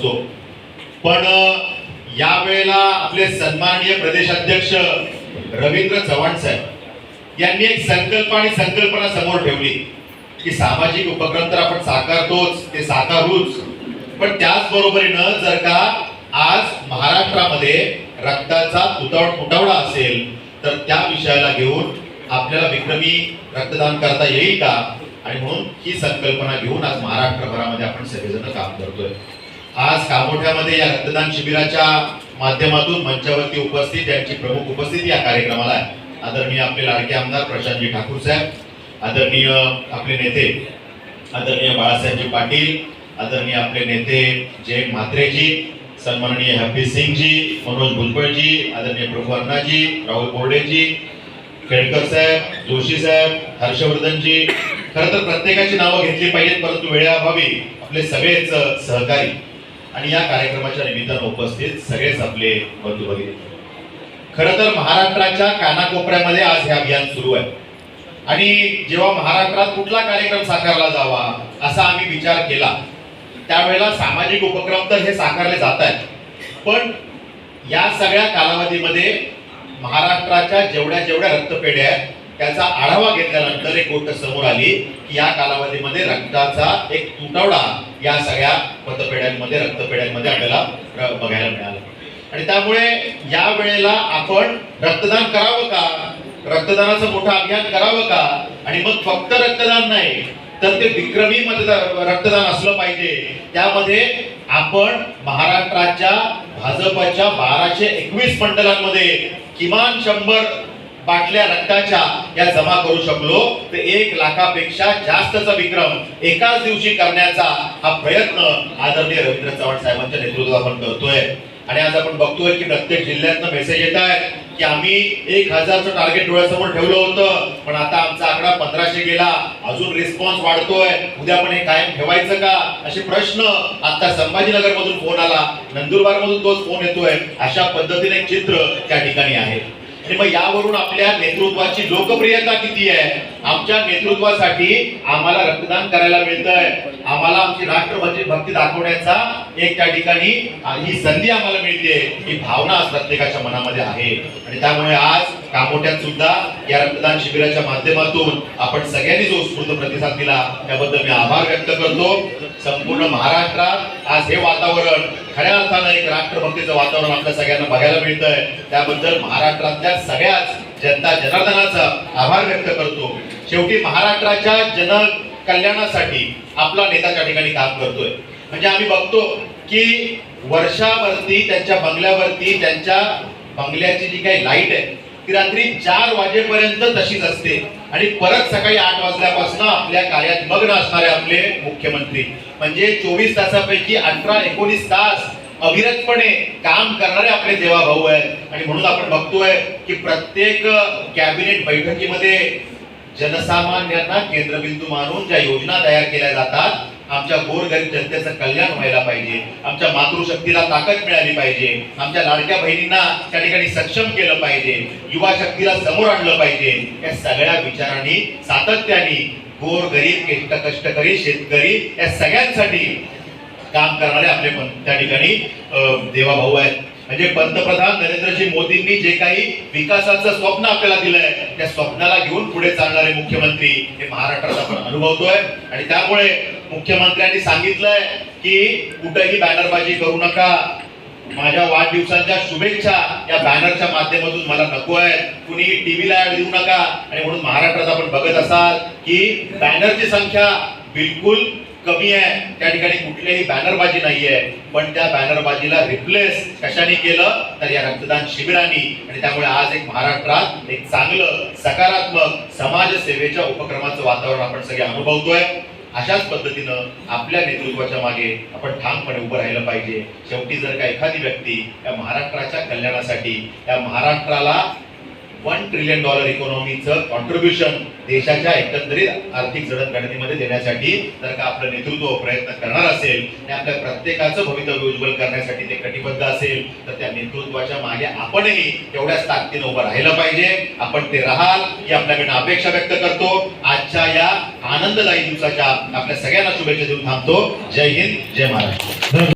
असतो. पण यावेळेला आपले सन्माननीय प्रदेशाध्यक्ष रवींद्र चव्हाण साहेब यांनी एक संकल्प आणि संकल्पना समोर ठेवली की सामाजिक उपक्रम तर आपण साकारतोच ते साकारूच. पण त्याचबरोबरीनं जर का आज महाराष्ट्रामध्ये रक्ताचा तुटवडा तुटवडा असेल तर त्या विषयाला घेऊन आपल्याला विक्रमी रक्तदान करता येईल का? आणि म्हणून ही संकल्पना घेऊन आज महाराष्ट्रभरामध्ये आपण सगळेजण काम करतोय. आज कामोठ्यामध्ये या रक्तदान शिबिराच्या माध्यमातून मंचावरती उपस्थित त्यांची प्रमुख उपस्थिती या कार्यक्रमाला आहे. आदरणीय आपले लाडके आमदार प्रशांतजी ठाकूर साहेब आदरणीय आपले नेते आदरणीय बाळासाहेबजी पाटील आदरणीय आपले नेते जयंत म्हात्रेजी सन्माननीय हॅपी सिंगजी मनोज भुजबळजी आदरणीय प्रभू अण्णाजी राहुल बोर्डेजी खेडकर साहेब जोशी साहेब हर्षवर्धनजी खरं तर प्रत्येकाची नावं घेतली पाहिजेत परंतु वेळेअभावी आपले सगळेच सहकारी आणि या कार्यक्रमाच्या निमित्तानं उपस्थित सगळेच आपले बंधू भगिनी. खरं तर महाराष्ट्राच्या कानाकोपऱ्यामध्ये आज हे अभियान सुरू आहे. आणि जेव्हा महाराष्ट्रात कुठला कार्यक्रम साकारला जावा असा आम्ही विचार केला त्यावेळेला सामाजिक उपक्रम तर हे साकारले जात आहेत. पण या सगळ्या कालावधीमध्ये महाराष्ट्राच्या जेवढ्या जेवढ्या रक्तपेढ्या आहेत त्याचा आढावा घेतल्यानंतर एक गोष्ट समोर आली की या कालावधीमध्ये रक्ताचा एक तुटवडा या सगळ्या मतपेढ्यांमध्ये रक्तपेढ्यांमध्ये आपल्याला बघायला मिळाला. आणि त्यामुळे या वेळेला आपण रक्तदान करावं का? रक्तदानाचं मोठं अभियान करावं का? आणि मग फक्त रक्तदान नाही तर ते विक्रमी मतदान रक्तदान असलं पाहिजे. त्यामध्ये आपण महाराष्ट्राच्या भाजपच्या बाराशे एकवीस मंडळांमध्ये किमान शंभर बाटल्या रक्ताच्या या जमा करू शकलो तर एक लाखापेक्षा जास्तचा विक्रम एकाच दिवशी करण्याचा हा प्रयत्न आदरणीय रवींद्र चव्हाण साहेबांच्या नेतृत्वात आपण करतोय. आणि आज आपण बघतोय की प्रत्येक जिल्ह्यातनं मेसेज येत आहेत की आम्ही एक हजारचं टार्गेट डोळ्यासमोर ठेवलं होतं पण आता आमचा आकडा पंधराशे गेला. अजून रिस्पॉन्स वाढतोय. उद्या पण हे कायम ठेवायचं का? असे प्रश्न आता संभाजीनगर मधून फोन आला. नंदुरबार मधून तोच फोन येतोय. अशा पद्धतीने चित्र त्या ठिकाणी आहे. आणि मग यावरून आपल्या नेतृत्वाची लोकप्रियता किती आहे? आमच्या नेतृत्वासाठी आम्हाला रक्तदान करायला मिळतंय. आम्हाला आमची राष्ट्रभक्ती भक्ती दाखवण्याचा एक त्या ठिकाणी ही संधी आम्हाला मिळते. ही भावना आज प्रत्येकाच्या मनामध्ये आहे. आणि त्यामुळे आज कामोट्यात सुद्धा या रक्तदान शिबिराच्या माध्यमातून आपण सगळ्यांनी जो उत्स्फूर्त प्रतिसाद दिला त्याबद्दल मी आभार व्यक्त करतो. संपूर्ण महाराष्ट्रात आज हे वातावरण खऱ्या अर्थानं एक राष्ट्रभक्तीचं वातावरण आपल्या सगळ्यांना बघायला मिळतंय. त्याबद्दल महाराष्ट्रातल्या सगळ्याच जनता जनार्दनाचा आभार व्यक्त करतो. शेवटी महाराष्ट्राच्या जन कल्याणासाठी आपला नेता त्या ठिकाणी काम करतोय. म्हणजे आम्ही बघतो की वर्षावरती त्यांच्या बंगल्यावरती त्यांच्या बंगल्याची जी काही लाइट आहे ती रात्री चार वाजेपर्यंत तशीच असते. आणि परत सकाळी आठ वाजल्यापासून आपल्या कार्यात मग्न असणारे आपले मुख्यमंत्री. म्हणजे चोवीस तासापैकी अठरा एकोणीस तास अविरतपणे काम करणारे आपले देवा भाऊ आहेत. आणि म्हणून आपण बघतोय की प्रत्येक कॅबिनेट बैठकीमध्ये जनसामान्यांना केंद्रबिंदू मानून ज्या योजना तयार केल्या जातात आमच्या गोरगरीब जनतेचं कल्याण व्हायला पाहिजे. आमच्या मातृशक्तीला ताकद मिळाली पाहिजे. आमच्या लाडक्या बहिणींना त्या ठिकाणी सक्षम केलं पाहिजे. युवा शक्तीला समोर आणलं पाहिजे. या सगळ्या विचारांनी सातत्याने गोरगरीब कष्ट कष्टकरी शेतकरी या सगळ्यांसाठी काम करणारे आपले त्या ठिकाणी देवा देवाभाऊ आहेत. म्हणजे पंतप्रधान नरेंद्रजी मोदींनी जे काही विकासाचं स्वप्न आपल्याला दिलंय त्या स्वप्नाला घेऊन पुढे चालणारे मुख्यमंत्री हे महाराष्ट्रात आपण अनुभवतोय. आणि त्यामुळे मुख्यमंत्र्यांनी सांगितलंय की कुठेही बॅनरबाजी करू नका. माझ्या वाढदिवसांच्या शुभेच्छा या बॅनरच्या माध्यमातून मला नको आहे कुणी टीव्हीला ऍड देऊ नका. आणि म्हणून महाराष्ट्रात आपण बघत असाल की बॅनरची संख्या बिलकुल कमी आहे. त्या ठिकाणी कुठलीही बॅनरबाजी नाहीये पण त्या बॅनरबाजीला रिप्लेस कशाने केलं? तर या रक्तदान शिबिरांनी. आणि त्यामुळे आज एक महाराष्ट्रात एक चांगलं सकारात्मक समाजसेवेच्या उपक्रमाचं वातावरण आपण सगळे अनुभवतोय. अशाच पद्धतीनं आपल्या नेतृत्वाच्या मागे आपण ठामपणे उभं राहिलं पाहिजे. शेवटी जर का एखादी व्यक्ती या महाराष्ट्राच्या कल्याणासाठी या महाराष्ट्राला वन ट्रिलियन डॉलर इकॉनॉमीचं कॉन्ट्रीब्युशन देशाच्या एकंदरीत आर्थिक जडणघडणीमध्ये देण्यासाठी जर का आपलं नेतृत्व प्रयत्न करणार असेल आणि आपल्या प्रत्येकाचं भवितव्य उज्ज्वल करण्यासाठी ते कटिबद्ध असेल तर त्या नेतृत्वाच्या मागे आपणही तेवढ्याच ताकदीनं उभं राहिलं पाहिजे. आपण ते राहाल ही आपल्याकडनं अपेक्षा व्यक्त करतो. आजच्या या आनंददायी दिवसाच्या आपल्या सगळ्यांना शुभेच्छा देऊन थांबतो. जय हिंद जय महाराष्ट्र.